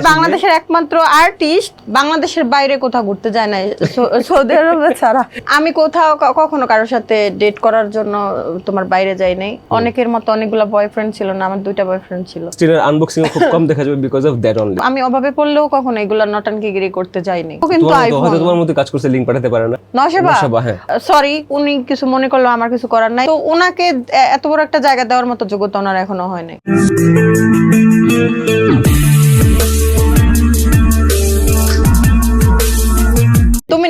হয় বাংলাদেশের একমাত্র আর্টিস্ট বাংলাদেশের বাইরে কোথাও ঘুরতে যায় না সৌদি আরবে ছাড়া। আমি কোথাও কখনো কারোর সাথে ডেট করার জন্য তোমার বাইরে যাই নাই। অনেকের মতো অনেকগুলো বয়ফ্রেন্ড ছিল না আমার দুইটা বয়ফ্রেন্ড ছিল। স্টিলের আনবক্সিং খুব কম দেখা যাবে বিকজ অফ দ্যাট অনলি আমি অভাবে পড়লেও কখনো এগুলো নটানকিগিরি করতে যাইনি কিন্তু আইফোন তোমার মতো কাজ করছে লিঙ্ক পাঠাতে পারে না। নশেবা নশেবা, হ্যাঁ। সরি উনি কিছু মনে করল আমার কিছু করার নাই। তো ওনাকে এত বড় একটা জায়গা দেওয়ার মতো যোগ্যতা ওনার এখনও হয়নি তুমি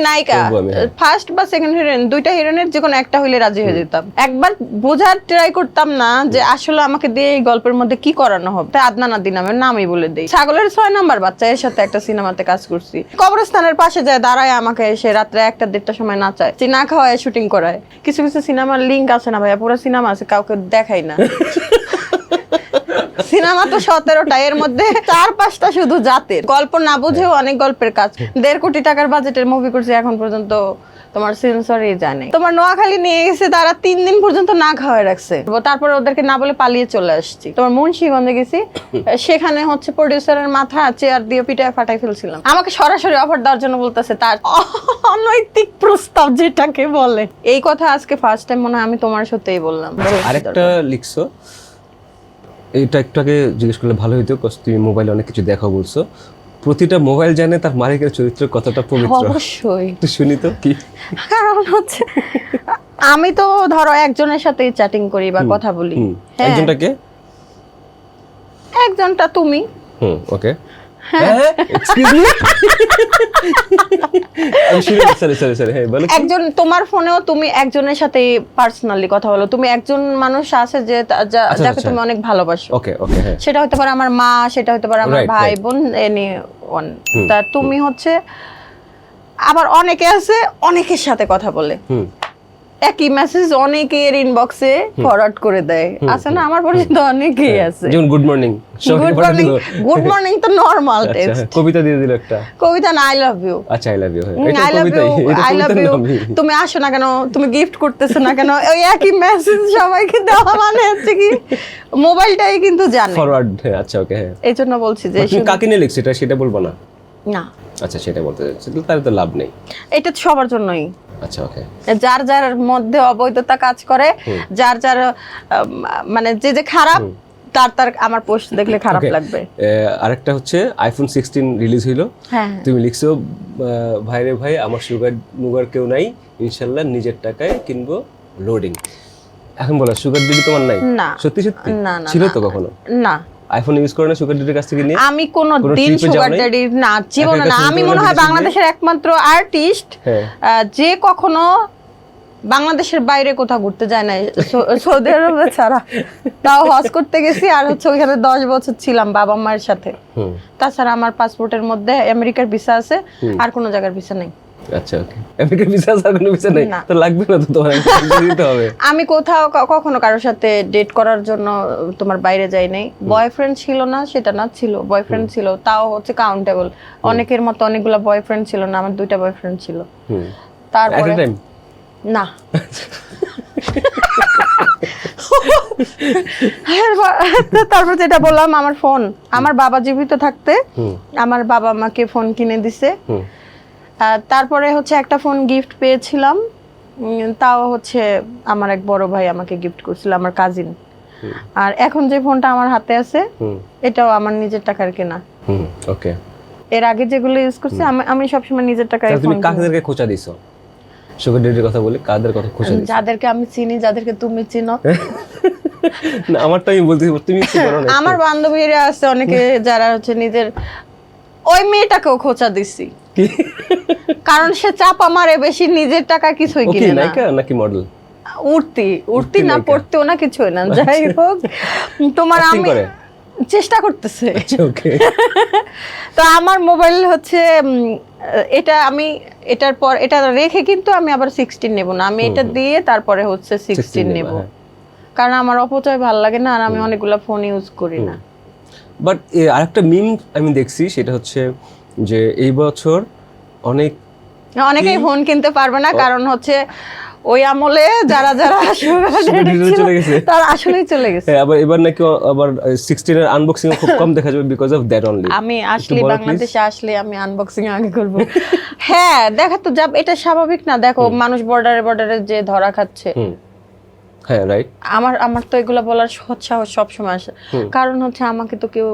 নায়িকা আমি, হ্যাঁ। ফার্স্ট বা সেকেন্ড হিরোইন দুইটা হিরোইনের যে কোনো একটা হইলে রাজি হয়ে যেতাম। একবার বোঝার ট্রাই করতাম না যে আসলে আমাকে দিয়ে এই গল্পের মধ্যে কি করানো হবে। তাই আদনান আদি নামের নামই বলে দেই। ছাগলের ছয় নাম্বার বাচ্চা এর সাথে একটা সিনেমাতে কাজ করছি। কবরস্থানের পাশে যায় দাঁড়ায় আমাকে এসে রাত্রে একটা দেড়টা সময় নাচায়। না খাওয়ায় শুটিং করায়। কিছু কিছু সিনেমার লিঙ্ক আছে না ভাইয়া? পুরো সিনেমা আছে কাউকে দেখাই না। সিনেমা তো সতেরোটা, এর মধ্যে চার পাঁচটা শুধু জাতের। গল্প না বুঝেও অনেক গল্পের কাজ। দেড় কোটি টাকার বাজেটের মুভি করছে এখন পর্যন্ত, তোমার সেন্সরই জানে। তোমার নোয়াখালী নিয়ে গেছে, তারা তিন দিন পর্যন্ত না রাখছে। ওদেরকে না বলে পালিয়ে চলে আসছি। তোমার মুন্সিগঞ্জে গেছি, সেখানে হচ্ছে প্রডিউসারের মাথা চেয়ার দিয়ে পিটায় ফাটাই ফেলছিলাম। আমাকে সরাসরি অফার দেওয়ার জন্য বলতেছে, তার অনৈতিক প্রস্তাব যেটাকে বলে। এই কথা আজকে ফার্স্ট টাইম মনে হয় আমি তোমার সাথেই বললাম। আরেকটা লিখছো এটা একটু আগে জিজ্ঞেস করলে ভালো হইতো কজ তুমি মোবাইলে অনেক কিছু দেখা বলছো। প্রতিটা মোবাইল জানে তার মালিকের চরিত্র কতটা পবিত্র। অবশ্যই। একটু শুনি তো কি? কারণ হচ্ছে আমি তো ধরো একজনের সাথে চ্যাটিং করি বা কথা বলি। হ্যাঁ, একজনটাকে একজনটা তুমি। হুম ওকে হ্যাঁ। হ্যাঁ? একজন তোমার ফোনেও তুমি একজনের সাথে পার্সোনালি কথা বলো। তুমি একজন মানুষ আছে যে যা- আচ্ছা, যাকে আচ্ছা। তুমি অনেক ভালোবাসো। হ্যাঁ। সেটা হতে পারে আমার মা সেটা হতে পারে আমার ভাই বোন এনি ওয়ান তা তুমি হচ্ছে আবার অনেকে আছে অনেকের সাথে কথা বলে। একই মেসেজ অনেকের ইনবক্সে ফরওয়ার্ড করে দেয়। আছে না? আমার পরিচিত অনেকেই আছে। যেমন good morning good morning good morning তো নর্মাল আচ্ছা টেক্সট কবিতা দিয়ে দিল একটা। কবিতা না আই লাভ ইউ আচ্ছা I love you I love you I love you তুমি আসো না কেন? তুমি গিফট করতেছো না কেন? ওই একই মেসেজ সবাইকে দেওয়া মানে হচ্ছে কি মোবাইলটাই কিন্তু জানে। ফরওয়ার্ড হ্যাঁ আচ্ছা ওকে হ্যাঁ। এই জন্য বলছি যে শুধু- কাকে নিয়ে লিখছো? এটা সেটা বলব না? না। আচ্ছা সেটা বলতে চাচ্ছি। তাহলে তো লাভ নেই। এটা সবার জন্যই। আচ্ছা ওকে যার যার মধ্যে অবৈধতা কাজ করে যার যার মানে যে যে খারাপ তার তার আমার পোস্ট দেখলে খারাপ লাগবে। আরেকটা হচ্ছে আইফোন সিক্সটিন রিলিজ হইল। হ্যাঁ। তুমি লিখছো আহ, ভাইরে ভাই আমার সুগার মুগার কেউ নাই ইনশাল্লাহ নিজের টাকায় কিনবো লোডিং এখন বলো সুগার দিদি তোমার নাই? না। সত্যি সত্যি? ছিল। তো কখনো? না। আইফোন ইউজ করে না সুগার দিদির কাছ থেকে নিয়ে। আমি কোনো দিন সুগার নাই? ড্যাডি না জীবনে না। আমি মনে হয় বাংলাদেশের একমাত্র আর্টিস্ট হ্যাঁ। যে কখনো বাংলাদেশের বাইরে কোথাও ঘুরতে যায় না সৌদি আরবে ছাড়া। তাও হজ করতে গেছি আর হচ্ছে ওইখানে দশ বছর ছিলাম বাবা মায়ের সাথে। তাছাড়া আমার পাসপোর্টের মধ্যে আমেরিকার ভিসা আছে আর কোনো জায়গার ভিসা নেই। আচ্ছা ওকে আমেরিকার ভিসা আর কোনো ভিসা নেই? তো লাগবে না তো তোমার দিতে হবে? আমি কোথাও কখনো কারোর সাথে ডেট করার জন্য তোমার বাইরে যাই নাই। বয়ফ্রেন্ড ছিল না সেটা না ছিল। বয়ফ্রেন্ড ছিল তাও হচ্ছে কাউন্টেবল অনেকের মতো অনেকগুলো বয়ফ্রেন্ড ছিল না আমার দুইটা বয়ফ্রেন্ড ছিল। তারপরে না। তারপর যেটা বললাম আমার ফোন আমার বাবা জীবিত থাকতে আমার বাবা আমাকে ফোন কিনে দিছে। তারপরে হচ্ছে একটা ফোন গিফট পেয়েছিলাম। তাও হচ্ছে আমার এক বড় ভাই আমাকে গিফট করছিল আমার কাজিন আর এখন যে ফোনটা আমার হাতে আছে এটাও আমার নিজের টাকার কেনা। ওকে এর আগে যেগুলো ইউজ করছি আমি আমি সবসময় নিজের টাকায় তুমি ফোন কাদেরকে খোঁচা দিছো? সুগার ডেডির কথা বলি কাদের কথা খোঁচা দিছো? যাদেরকে আমি চিনি যাদেরকে তুমি চিনো। না আমারটা আমি বলতে তুমি আমার বান্ধবীরা আছে অনেকে যারা হচ্ছে নিজের ওই মেয়েটাকেও খোঁচা দিছি। কি? কারণ সে চাপা মারে বেশি নিজের টাকা কিছুই কিনে না। নাকি মডেল? উঠতি উঠতি না। পড়তেও না কিছুই না। যাই হোক তোমার আমি চেষ্টা করতেছে। ওকে। তো আমার মোবাইল হচ্ছে এটা আমি এটার পর এটা রেখে কিন্তু আমি আবার সিক্সটিন নেব না। আমি এটা দিয়ে তারপরে হচ্ছে সিক্সটিন নেব হ্যাঁ। কারণ আমার অপচয় ভালো লাগে না আর আমি অনেকগুলো ফোন ইউজ করি না। বাট আরেকটা মিম আমি দেখছি সেটা হচ্ছে যে এই বছর অনেক অনেকেই ফোন কিনতে পারবে না কারণ হচ্ছে ওই আমলে যারা যারা চলে গেছে। তারা আসলেই চলে গেছে। হ্যাঁ আবার এবার নাকি আবার সিক্সটিন এর আনবক্সিং খুব কম দেখা যাবে বিকজ অফ দ্যাট অনলি আমি আসলে বাংলাদেশে আসলে আমি আনবক্সিং আগে করব। হ্যাঁ দেখা তো যাব এটা স্বাভাবিক না। দেখো মানুষ বর্ডারে বর্ডারে যে ধরা খাচ্ছে। হ্যাঁ রাইট আমার আমার তো এগুলো বলার সৎ সাহস সবসময় আসে। কারণ হচ্ছে আমাকে তো কেউ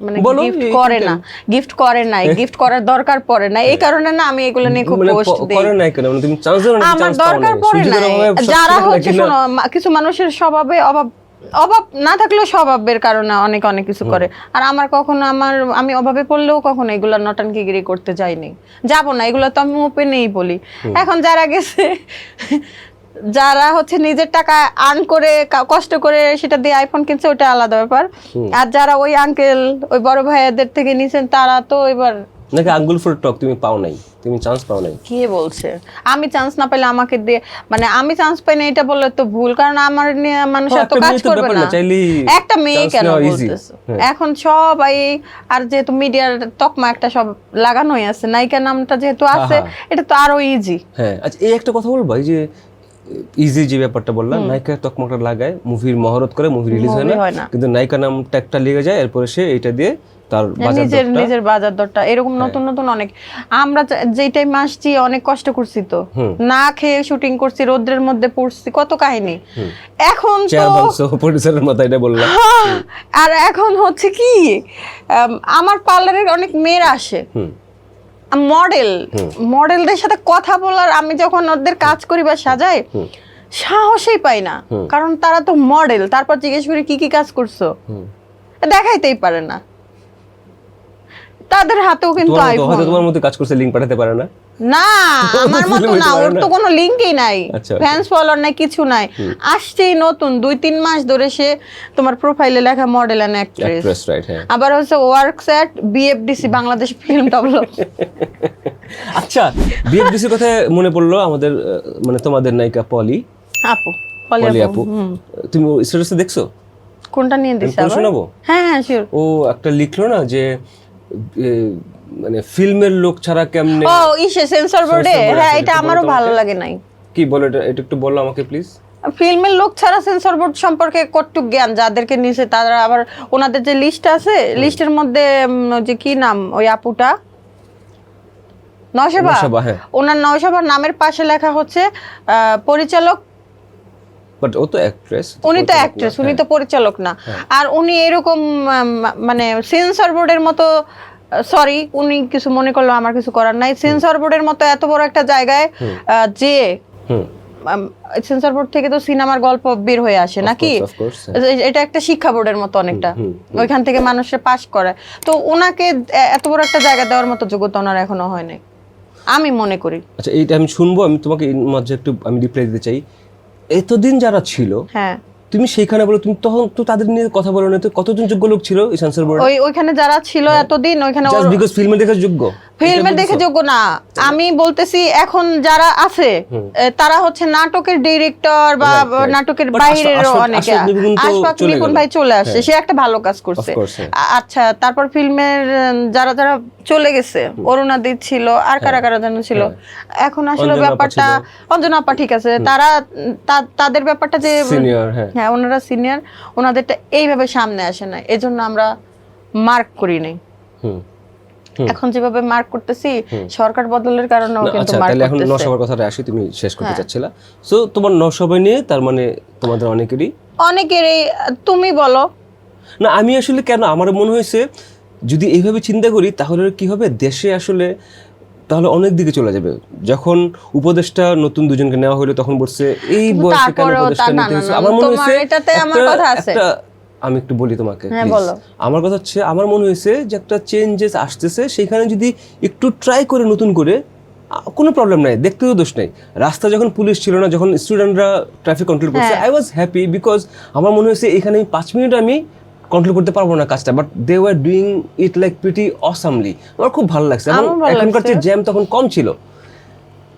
মানে গিফট করে না। গিফট করে নাই গিফট করার দরকার পড়ে না এই কারণে না আমি এগুলো নিয়ে খুব মানে পোস্ট দিই। করে নাই কেন? মানে তুমি চান্স দাও না আমার দরকার পড়ে নাই। যারা কিছু হচ্ছে শোনো কিছু মানুষের স্বভাবে অভাব অভাব না থাকলেও স্বভাবের কারণে অনেক অনেক কিছু করে। আর আমার কখনো আমার আমি অভাবে পড়লেও কখনো এগুলা নটানকিগিরি করতে যাইনি। যাব না এগুলো তো আমি ওপেনেই বলি। এখন যারা গেছে যারা হচ্ছে নিজের টাকা আর্ন করে কষ্ট করে সেটা দিয়ে আইফোন কিনছে ওটা আলাদা ব্যাপার। আর যারা ওই আঙ্কেল ওই বড় ভাইয়াদের থেকে নিছেন তারা তো এবার নাকি আঙ্গুল ফুল টক তুমি পাও নাই? তুমি চান্স পাও নাই? কে বলছে? আমি চান্স না পেলে আমাকে দিয়ে মানে আমি চান্স পাই না এটা বললে তো ভুল কারণ আমার নিয়ে মানুষ হ্যাঁ, এত কাজ করবে না একটা মেয়ে কেন। বলতেছো? হ্যাঁ। এখন সবাই আর যেহেতু মিডিয়ার তকমা একটা সব লাগানোই আছে নায়িকা নামটা যেহেতু আছে হ্যাঁ। এটা তো আরও ইজি হ্যাঁ আচ্ছা এই একটা কথা বলব এই যে ইজি যে ব্যাপারটা বললাম নায়িকা তকমাটা লাগায় মুভির মহরত করে মুভি রিলিজ হয় না। কিন্তু নায়িকা নাম ট্যাগটা লেগে যায় এরপরে সে এটা দিয়ে তার নিজের নিজের বাজার দরটা এরকম হ্যাঁ। নতুন নতুন অনেক। আমরা যেই টাইম আসছি অনেক কষ্ট করছি তো। না খেয়ে শুটিং করছি রোদ্রের মধ্যে পড়ছি কত কাহিনী। এখন তো প্রডিউসারের মাথায় এটা বললাম। আর এখন হচ্ছে কি আম, আমার পার্লারের অনেক মেয়েরা আসে। মডেল মডেলদের সাথে কথা বলার আমি যখন ওদের কাজ করি বা সাজাই সাহসেই পাই না। কারণ তারা তো মডেল তারপর জিজ্ঞেস করি কি কি কাজ করছ? দেখাইতেই পারে না। তাদের হাতেও কিন্তু তোমার মতো কাজ করছে লিংক পাঠাতে পারে না। না আমার মতো না ওর তো কোনো লিঙ্কই নাই। আচ্ছা, আচ্ছা। ফ্যান্স ফলোয়ার নাই কিছু নাই। আসছেই নতুন দুই তিন মাস ধরে সে তোমার প্রোফাইলে লেখা মডেল অ্যান্ড অ্যাক্ট্রেস আবার হচ্ছে works at BFDC Bangladesh film develop আচ্ছা বিএফডিসির কথা মনে পড়ল আমাদের মানে তোমাদের নায়িকা পলি। আপু পলি আপু তুমি স্ট্যাটাসে দেখছ? কোনটা নিয়ে দিছে শোনাবো? হ্যাঁ হ্যাঁ শিওর ও একটা লিখলো না যে মানে ফিল্মের লোক ছাড়া কেমনে ও ইসে সেন্সর বোর্ডে হ্যাঁ এটা আমারও ভালো লাগে নাই। কি বলো এটা? এটা একটু বলো আমাকে প্লিজ ফিল্মের লোক ছাড়া সেন্সর বোর্ড সম্পর্কে কটুক জ্ঞান যাদেরকে নিছে তারা আবার ওনাদের যে লিস্ট আছে লিস্টের মধ্যে যে কি নাম ওই আপুটা? নয়শাবা, হ্যাঁ। ওনার নয়শবার নামের পাশে লেখা হচ্ছে পরিচালক। বাট ও তো অ্যাক্ট্রেস উনি তো অ্যাক্ট্রেস উনি তো পরিচালক না। আর উনি এরকম মানে সেন্সর বোর্ডের মতো সরি উনি কিছু মনে করল আমার কিছু করার নাই। সেন্সর বোর্ডের মতো এত বড় একটা জায়গায় যে সেন্সর বোর্ড থেকে তো সিনেমার গল্প বের হয়ে আসে নাকি? এ- এটা একটা শিক্ষা বোর্ডের মতো অনেকটা। ওইখান থেকে মানুষের পাস করায় তো ওনাকে এত বড় একটা জায়গা দেওয়ার মতো যোগ্যতা ওনার এখনও হয় নাই। আমি মনে করি। আচ্ছা এইটা আমি শুনব আমি তোমাকে মাঝে একটু আমি রিপ্লাই দিতে চাই। এতদিন যারা ছিল হ্যাঁ। তুমি সেইখানে বলো তুমি তখন তো তাদের নিয়ে কথা বলো না তো কতজন যোগ্য লোক ছিল এই সেন্সর বোর্ড ওই ওইখানে যারা ছিল এতদিন ওইখানে জাস্ট বিকজ ফিল্মে দেখার যোগ্য? ফিল্মের দেখে যোগ্য না। আমি বলতেছি এখন যারা আছে তারা হচ্ছে নাটকের ডিরেক্টর বা. নাটকের বাইরের অনেকে আশফাক গেল। ভাই চলে আসছে সে একটা ভালো কাজ করছে। হ্যাঁ। আচ্ছা তারপর ফিল্মের যারা যারা চলে গেছে অরুণাদি ছিল আর কারা কারা যেন ছিল। এখন আসলে হ্যাঁ। ব্যাপারটা অঞ্জনা আপা ঠিক আছে। তারা তাদের ব্যাপারটা যে হ্যাঁ। হ্যাঁ ওনারা সিনিয়র ওনাদেরটা এইভাবে সামনে আসে না এজন্য আমরা মার্ক করি নাই। হুম। এখন যেভাবে মার্ক করতেছি সরকার বদলের কারণেও না, কিন্তু আচ্ছা মার্ক তাহলে এখন নসবার কথাটা আসি তুমি শেষ করতে হ্যাঁ। চাচ্ছিলা। সো তোমার নসবাই নিয়ে তার মানে তোমাদের অনেকেরই অনেকেরই তুমি বলো। না আমি আসলে কেন আমার মনে হয়েছে যদি এইভাবে চিন্তা করি তাহলে কি হবে? দেশে আসলে তাহলে অনেক দিকে চলে যাবে। যখন উপদেশটা নতুন দুজনকে নেওয়া হলো তখন বলছে এই বয়সে কেন উপদেশটা নিতে না, আমার মনে হয়েছে এটাতে আমার কথা আছে। একটা- আমি একটু বলি তোমাকে হ্যাঁ। আমার কথা হচ্ছে আমার মনে হয়েছে যে একটা চেঞ্জেস আসতেছে সেখানে যদি একটু ট্রাই করে নতুন করে কোনো প্রবলেম নাই দেখতেও দোষ নাই। রাস্তা যখন পুলিশ ছিল না যখন স্টুডেন্টরা ট্রাফিক কন্ট্রোল করছে। আই ওয়াজ হ্যাপি বিকজ আমার মনে হয়েছে এখানে আমি পাঁচ মিনিট আমি কন্ট্রোল করতে পারব না কাজটা but they were doing it like pretty awesomely আমার খুব ভালো লাগছে। এখনকার যে জ্যাম তখন কম ছিল।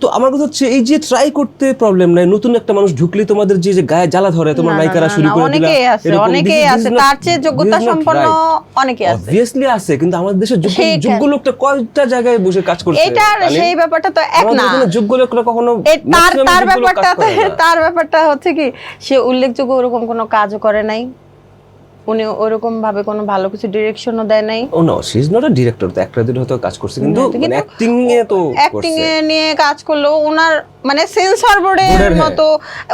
তো আমার কথা হচ্ছে এই যে ট্রাই করতে প্রবলেম নাই নতুন একটা মানুষ ঢুকলে তোমাদের যে যে গায়ে জ্বালা ধরে তোমার নায়িকারা শুরু করে দিলা অনেকেই আছে অনেকেই আছে তার চেয়ে যোগ্যতা সম্পন্ন right. অনেকে আছে। অবভিয়াসলি আছে কিন্তু আমাদের দেশে যোগ্য যোগ্য লোকটা কয়টা জায়গায় বসে কাজ করছে? এটা সেই ব্যাপারটা তো এক না। যোগ্য লোকরা কখনো তার তার ব্যাপারটা তার ব্যাপারটা হচ্ছে কি সে উল্লেখযোগ্য ওরকম কোনো কাজও করে নাই। উনি ওরকম ভাবে কোনো ভালো কিছু ডিরেকশনও দেয় নাই। ও no she is not a director তো একটা দিন হয়তো কাজ করছে কিন্তু মানে অ্যাক্টিং এ তো অ্যাক্টিং এ নিয়ে কাজ করল ওনার মানে সেন্সর বোর্ডের হ্যাঁ। মতো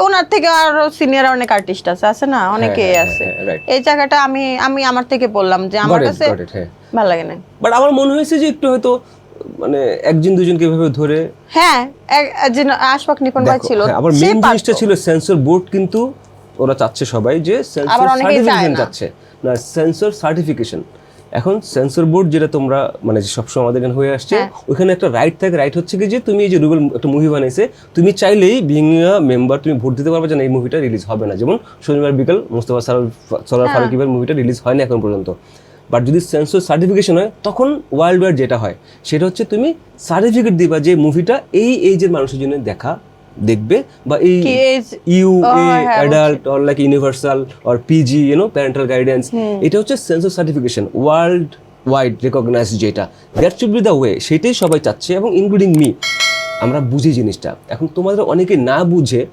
ওনার থেকে আরও সিনিয়র অনেক আর্টিস্ট আছে আছে না? অনেকেই হ্যাঁ, আছে। হ্যাঁ, এই জায়গাটা আমি আমি আমার থেকে বললাম যে আমার কাছে হ্যাঁ। ভালো লাগে না বাট আমার মনে হয়েছে যে একটু হয়তো মানে একজন দুজনকে এভাবে ধরে হ্যাঁ আশফাক নিপন ভাই ছিল হ্যাঁ, আবার মেইন জিনিসটা ছিল সেন্সর বোর্ড কিন্তু ওরা চাচ্ছে সবাই যে সেন্সর সার্টিফিকেশন চাচ্ছে। না সেন্সর সার্টিফিকেশন এখন সেন্সর বোর্ড যেটা তোমরা মানে যে সবসময় আমাদের এখানে হয়ে আসছে হ্যাঁ। ওখানে একটা রাইট থাকে। রাইট হচ্ছে কি যে তুমি এই যে রুবেল একটা মুভি বানাইছে তুমি চাইলেই বিং মেম্বার তুমি ভোট দিতে পারবে যে না এই মুভিটা রিলিজ হবে না। যেমন শনিবার বিকাল মুস্তফা সারার। ফারুকিবার মুভিটা রিলিজ হয়নি এখন পর্যন্ত। বাট যদি সেন্সর সার্টিফিকেশন হয় তখন ওয়ার্ল্ড ওয়াইড যেটা হয় সেটা হচ্ছে তুমি সার্টিফিকেট দিবা যে মুভিটা এই এইজের মানুষের জন্য দেখা দেখবে বা এই you adult or like universal or PG you know parental guidance এটা হচ্ছে censor certification world wide recognise যেটা that should be the way সেটাই সবাই চাচ্ছে এবং ইনক্লুডিং মি আমরা বুঝি জিনিসটা। এখন তোমাদের অনেকে না বুঝে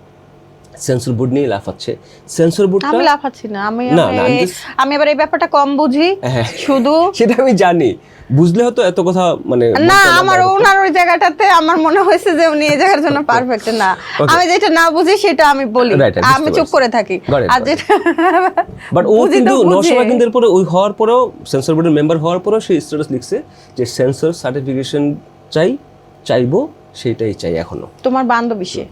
সেন্সর বোর্ড নিয়ে লাফাচ্ছে। সেন্সর বোর্ডটা আমি লাফাচ্ছি না আমি না, আমি- এবার এই ব্যাপারটা কম বুঝি হ্যাঁ। শুধু সেটা আমি জানি। বুঝলে হয়তো এত কথা মানে না আমার ওনার ওই জায়গাটাতে আমার মনে হয়েছে যে উনি এই জায়গার জন্য পারফেক্ট না। আমি যেটা না বুঝি সেটা আমি বলি। আমি চুপ করে থাকি। আর যেটা বাট ও কিন্তু বুঝি। নশো কিন্তু এরপরে ওই হওয়ার পরেও সেন্সর বোর্ডের মেম্বার হওয়ার পরেও সে স্ট্যাটাস লিখছে যে সেন্সর সার্টিফিকেশন চাই চাইব সেটাই চাই এখনও। তোমার বান্ধবী সে?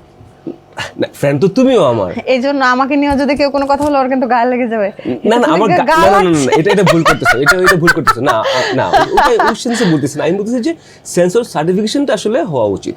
ফ্রেন্ড তো তুমিও আমার। এই জন্য আমাকে নিয়ে যদি কেউ কোনো কথা বলে ওর কিন্তু গায়ে লেগে যাবে। না না আমার না, না, না। এটা এটা ভুল করতেছো এটা এটা ভুল করতেছো। না না ওটা ওই সেন্সে বলতেছি না। আমি বলতেছি যে সেন্সর সার্টিফিকেশনটা আসলে হওয়া উচিত।